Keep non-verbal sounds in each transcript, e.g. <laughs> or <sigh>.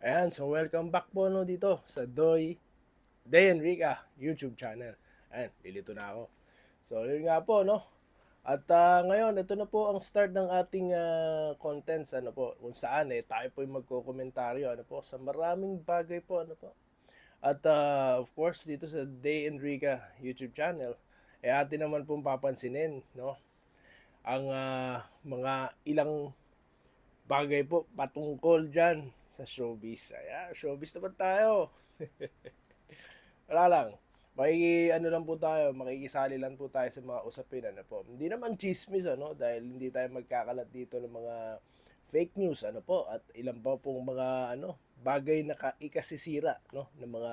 Ayan, so welcome back po no dito sa Doy Day and Rica YouTube channel. Ayan, lilito na ako. So yun nga po no. At ah, ngayon, ito na po ang start ng ating ah, contents ano po, kung saan eh tayo po yung magko-komentaryo ano po sa maraming bagay po ano po. At ah, of course dito sa Day and Rica YouTube channel, eh atin naman pong papansinin no ang ah, mga ilang bagay po patungkol dyan sa showbiz. Ayan, showbiz naman tayo. <laughs> Wala lang. Makiki, ano lang po tayo, makikisali lang po tayo sa mga usapin, ano po. Hindi naman chismis, ano, dahil hindi tayo magkakalat dito ng mga fake news, ano po, at ilan pa pong mga, ano, bagay na ka, ikasisira, no, ng mga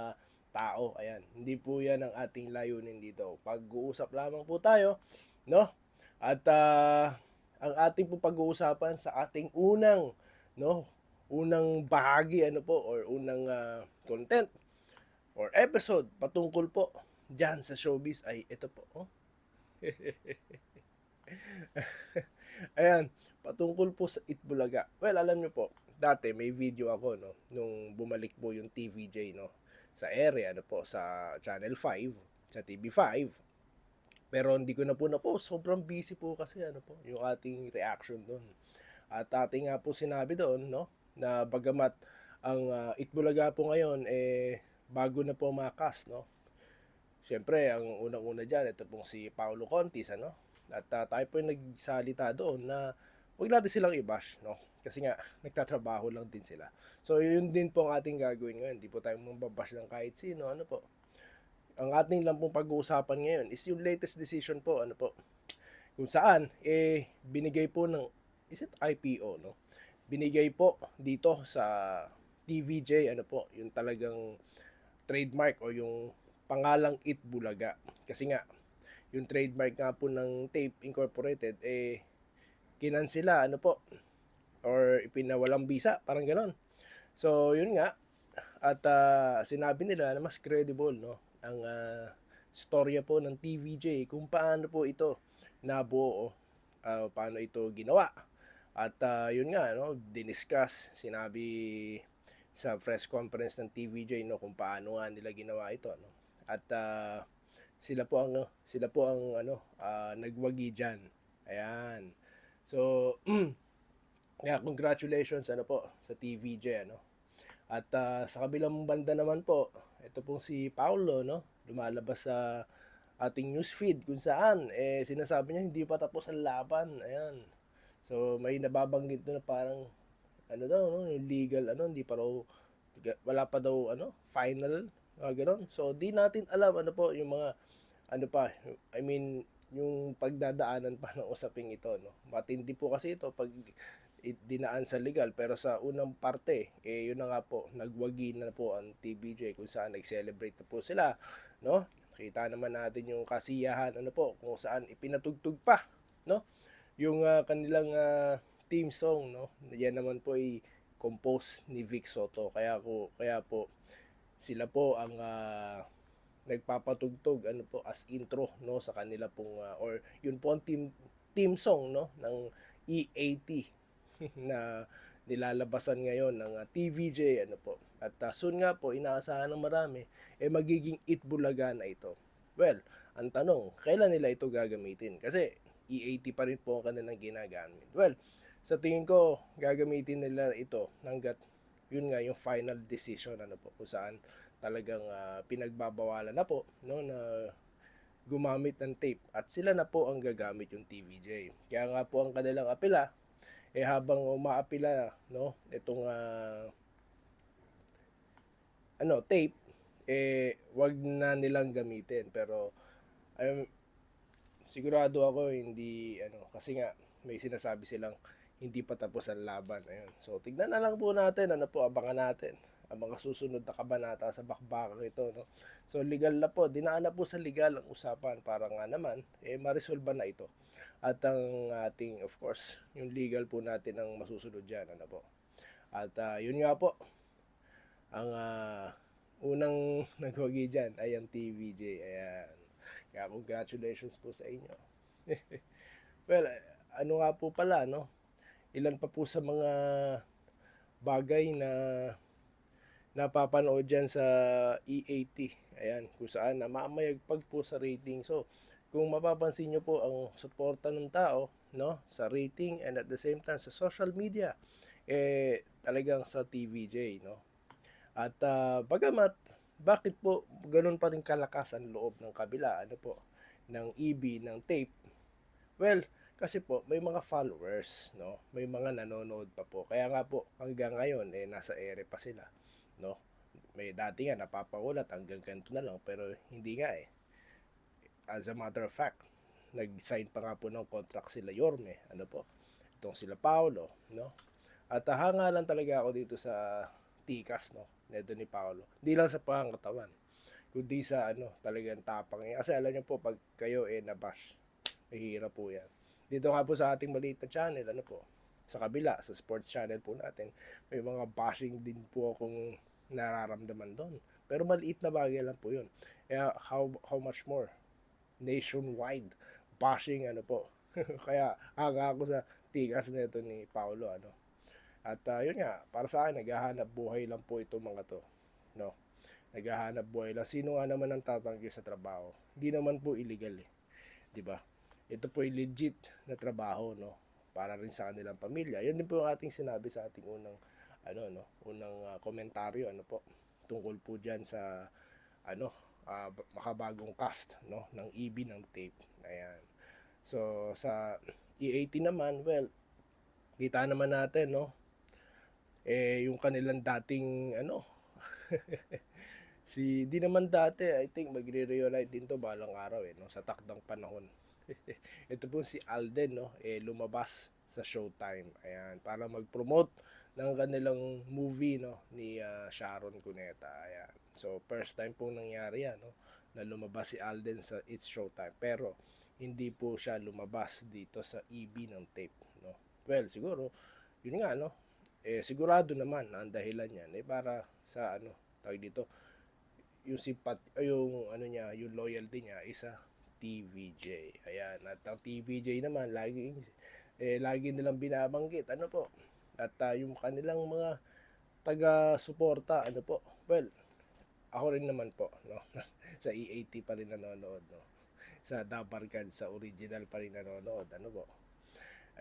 tao. Ayan, hindi po yan ang ating layunin dito. Pag-uusap lamang po tayo, no, at ah, ang ating po pag-uusapan sa ating unang, no, unang bahagi, ano po, or unang ah, content, or episode patungkol po dyan sa showbiz ay ito po. Oh. <laughs> Ayan, patungkol po sa Itbulaga. Well, alam nyo po, dati may video ako no nung bumalik po yung TVJ no sa area ano po sa Channel 5 sa TV5 pero hindi ko na po na po sobrang busy po kasi ano po yung ating reaction doon at ating nga po sinabi doon no na bagamat ang uh, Itbulaga po ngayon eh bago na po makas no Siyempre, ang unang-una dyan, ito pong si Paolo Contis, ano? At uh, tayo po yung nagsalita doon na huwag natin silang i-bash, no? Kasi nga, <laughs> nagtatrabaho lang din sila. So, yun din po ang ating gagawin ngayon. Hindi po tayo mababash ng kahit sino, ano po. Ang ating lang pong pag-uusapan ngayon is yung latest decision po, ano po. Kung saan, eh, binigay po ng, is it IPO, no? Binigay po dito sa TVJ, ano po, yung talagang trademark o yung pangalang Itbulaga. Kasi nga, yung trademark nga po ng Tape Incorporated, eh, kinansila, ano po, or ipinawalang bisa, parang ganon. So, yun nga, at uh, sinabi nila na mas credible, no, ang uh, storya po ng TVJ, kung paano po ito nabuo, uh, paano ito ginawa. At uh, yun nga, no, diniscuss, sinabi sa press conference ng TVJ no kung paano nga nila ginawa ito no at uh, sila po ang sila po ang ano uh, nagwagi diyan. Ayan. So <clears throat> yeah, congratulations ano po sa TVJ ano. At uh, sa kabilang banda naman po, ito pong si Paulo no, lumalabas sa ating news feed kung saan eh sinasabi niya hindi pa tapos ang laban. Ayan. So may nababanggit na parang ano daw no, yung legal ano hindi pa raw wala pa daw ano final mga ganon. So, di natin alam ano po yung mga, ano pa, I mean, yung pagdadaanan pa ng usaping ito, no? Matindi po kasi ito pag dinaan sa legal, pero sa unang parte, eh, yun na nga po, nagwagi na po ang TBJ kung saan nag-celebrate na po sila, no? Kita naman natin yung kasiyahan, ano po, kung saan ipinatugtog pa, no? Yung uh, kanilang uh, team song, no? Yan naman po ay compose ni Vic Soto. Kaya ko kaya po sila po ang uh, nagpapatugtog ano po as intro no? Sa kanila pong uh, or yun po ang team team song no? Ng EAT <laughs> na nilalabasan ngayon ng uh, TVJ ano po. At uh, soon nga po inaasahan ng marami eh magiging Itbulaga na ito. Well ang tanong kailan nila ito gagamitin? Kasi EAT pa rin po ang kanilang ginagamit. Well sa tingin ko gagamitin nila ito hanggat yun nga yung final decision ano po kung saan talagang uh, pinagbabawalan na po no na gumamit ng tape. At sila na po ang gagamit yung TVJ. Kaya nga po ang kanilang apela eh habang umaapila no itong uh, ano tape eh wag na nilang gamitin. Pero um, sigurado ako hindi ano kasi nga may sinasabi silang hindi pa tapos ang laban. Ayun. So, tignan na lang po natin, ano po, abangan natin ang mga susunod na kabanata sa bakbakan ito. No? So, legal na po, dinaan na po sa legal ang usapan para nga naman, eh, maresolba na ito. At ang ating, of course, yung legal po natin ang masusunod dyan, ano po. At uh, yun nga po, ang uh, unang <laughs> nagwagi dyan ay ang TVJ. Ayan. Kaya congratulations po sa inyo. <laughs> well, ano nga po pala, no? ilan pa po sa mga bagay na napapanood dyan sa E80. Ayan, kung saan namamayagpag po sa rating. So, kung mapapansin nyo po ang suporta ng tao, no, sa rating and at the same time sa social media, eh, talagang sa TVJ, no. At ah, bagamat, bakit po ganun pa rin kalakas ang loob ng kabila, ano po, ng EB, ng tape? Well, kasi po, may mga followers, no? May mga nanonood pa po. Kaya nga po, hanggang ngayon, eh, nasa ere pa sila, no? May dati nga, napapangulat hanggang ganito na lang, pero hindi nga eh. As a matter of fact, nag-sign pa nga po ng contract sila Yorme, ano po, itong sila Paolo, no? At hanga lang talaga ako dito sa tikas, no? Neto ni Paolo. Hindi lang sa pangangatawan, kundi sa ano, talagang tapang niya. Kasi alam niyo po, pag kayo eh nabash, mahirap po yan. Dito nga po sa ating maliit na channel, ano po, sa kabila, sa sports channel po natin, may mga bashing din po akong nararamdaman doon. Pero maliit na bagay lang po yun. Kaya how, how much more? Nationwide bashing, ano po. <laughs> Kaya hanga ako sa tigas na ito ni Paolo, ano. At ah, yun nga, para sa akin, naghahanap buhay lang po itong mga to. No? Naghahanap buhay lang. Sino nga naman ang tatanggi sa trabaho? Hindi naman po illegal eh. ba? Ito po legit na trabaho, no? Para rin sa kanilang pamilya. Yun din po ang ating sinabi sa ating unang ano no, unang ah, komentaryo ano po tungkol po diyan sa ano, ah, makabagong cast no ng EB ng tape. Ayan. So sa E80 naman, well, kita naman natin no. Eh yung kanilang dating ano <laughs> si di naman dati I think magre-reunite din to balang araw eh no sa takdang panahon. <laughs> Ito po si Alden no eh lumabas sa Showtime. Ayan, para mag-promote ng kanilang movie no ni ah, Sharon Cuneta. Ayan. So first time pong nangyari yan no na lumabas si Alden sa It's Showtime. Pero hindi po siya lumabas dito sa EB ng tape no. Well, siguro yun nga no. Eh sigurado naman na ang dahilan niyan eh para sa ano tawag dito yung simpat yung ano niya, yung loyalty niya isa TVJ. Ayan, at ang TVJ naman lagi eh lagi nilang binabanggit ano po. At ah, yung kanilang mga taga-suporta ano po. Well, ako rin naman po no. <laughs> sa E80 pa rin nanonood no. Sa Dabarkad sa original pa rin nanonood ano po.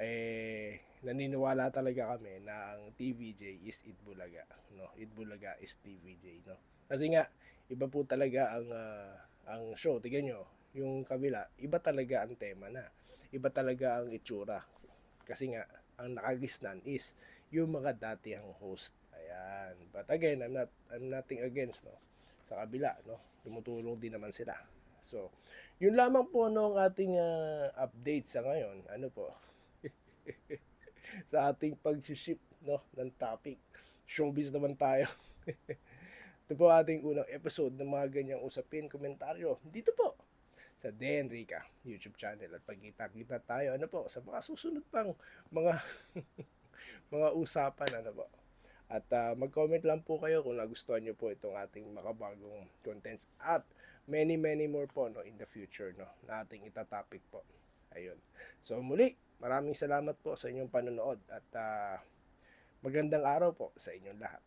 Eh naniniwala talaga kami na ang TVJ is Itbulaga no. Itbulaga is TVJ no. Kasi nga iba po talaga ang ah, ang show. Tingnan nyo, yung kabila, iba talaga ang tema na. Iba talaga ang itsura. Kasi nga, ang nakagisnan is yung mga dati ang host. Ayan. But again, I'm not, I'm nothing against, no? Sa kabila, no? Tumutulong din naman sila. So, yun lamang po no ang ating ah, update sa ngayon. Ano po? <laughs> sa ating pag-ship, no? Ng topic. Showbiz naman tayo. <laughs> Ito po ating unang episode ng mga ganyang usapin, komentaryo. Dito po sa Den Rica YouTube channel at pagkita-kita tayo ano po sa mga susunod pang mga <laughs> mga usapan ano po. At ah, mag-comment lang po kayo kung nagustuhan niyo po itong ating makabagong contents at many many more po no in the future no na ating itatopic po. Ayun. So muli, maraming salamat po sa inyong panonood at ah, magandang araw po sa inyong lahat.